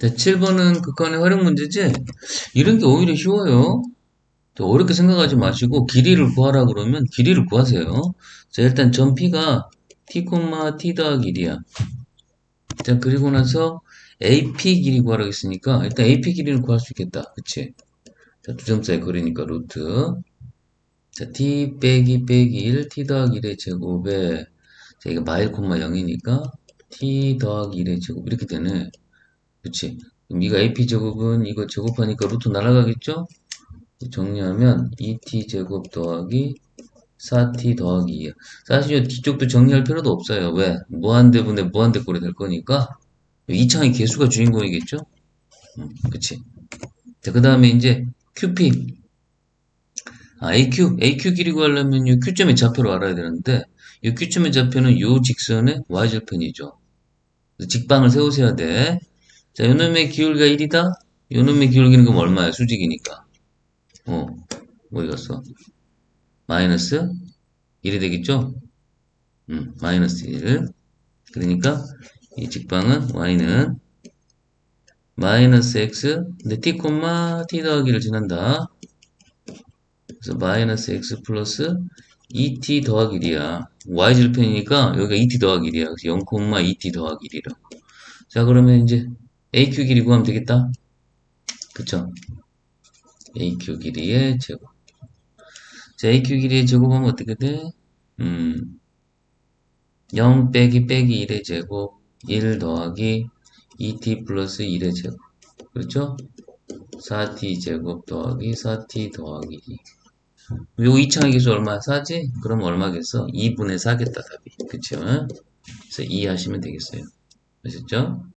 자, 7번은 극한의 활용 문제지? 이런 게 오히려 쉬워요. 또 어렵게 생각하지 마시고 길이를 구하라 그러면 길이를 구하세요. 자, 일단 점 P가 T, T 더하기 1이야. 자, 그리고 나서 AP 길이 구하라 했으니까 일단 AP 길이를 구할 수 있겠다. 그치? 자, 두 점 사이 거리니까 루트. 자, T 빼기 빼기 1, T 더하기 1의 제곱에 자, 이거 마일 콤마 0이니까 T 더하기 1의 제곱 이렇게 되네. 그치? 그럼 이거 AP 제곱은 이거 제곱하니까 루트 날아가겠죠? 정리하면 2t 제곱 더하기 4t 더하기 2야. 사실 이 뒤쪽도 정리할 필요도 없어요. 왜? 무한대분의 무한대꼴이 될 거니까 이창의 개수가 주인공이겠죠? 음, 그치? 자, 그 다음에 이제 QP 아, AQ, AQ 길이 구하려면 이 Q점의 좌표를 알아야 되는데 이 Q점의 좌표는 요 직선의 Y절편이죠. 직방을 세우셔야 돼. 자, 요놈의 기울기가 1이다? 요놈의 기울기는 그럼 얼마야? 수직이니까. 어, 어디 갔어? 마이너스 1이 되겠죠? 음, 마이너스 1. 그러니까 이 직방은 y는 마이너스 x 근데 t, t 더하기를 지난다. 그래서 마이너스 x 플러스 2t 더하기 1이야. y절편이니까 여기가 2t 더하기 1이야. 그래서 0, 2t 더하기 1이라. 자, 그러면 이제 AQ 길이 구하면 되겠다. 그쵸? AQ 길이의 제곱. 자, AQ 길이의 제곱하면 어떻게 돼? 음, 0 빼기 빼기 1의 제곱, 1 더하기 2t 플러스 1의 제곱. 그렇죠? 4t 제곱 더하기 4t 더하기 2. 요 이창의 기수 얼마? 4지? 그럼 얼마겠어? 2분의 4겠다, 답이. 그쵸? 그래서 2 하시면 되겠어요. 아셨죠?